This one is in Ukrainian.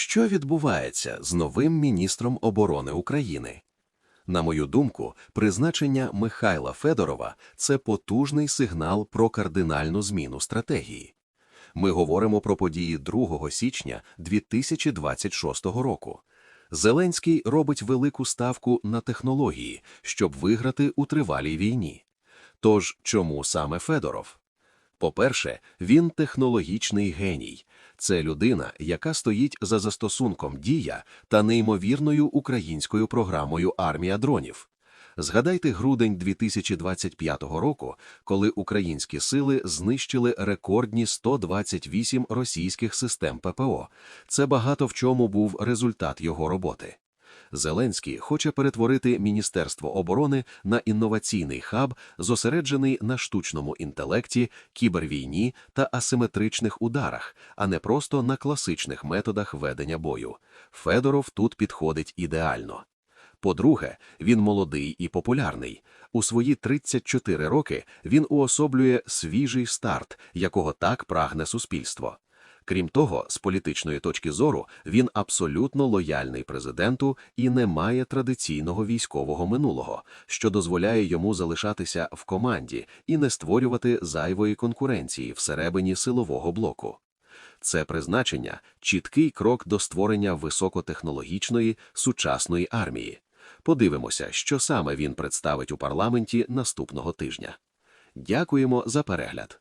Що відбувається з новим міністром оборони України? На мою думку, призначення Михайла Федорова це потужний сигнал про кардинальну зміну стратегії. Ми говоримо про події 2 січня 2026 року. Зеленський робить велику ставку на технології, щоб виграти у тривалій війні. Тож чому саме Федоров? По-перше, він технологічний геній. Це людина, яка стоїть за застосунком дія та неймовірною українською програмою армія дронів. Згадайте грудень 2025 року, коли українські сили знищили рекордні 128 російських систем ППО. Це багато в чому був результат його роботи. Зеленський хоче перетворити Міністерство оборони на інноваційний хаб, зосереджений на штучному інтелекті, кібервійні та асиметричних ударах, а не просто на класичних методах ведення бою. Федоров тут підходить ідеально. По-друге, він молодий і популярний. У свої 34 роки він уособлює свіжий старт, якого так прагне суспільство. Крім того, з політичної точки зору він абсолютно лояльний президенту і не має традиційного військового минулого, що дозволяє йому залишатися в команді і не створювати зайвої конкуренції всередині силового блоку. Це призначення чіткий крок до створення високотехнологічної сучасної армії. Подивимося, що саме він представить у парламенті наступного тижня. Дякуємо за перегляд.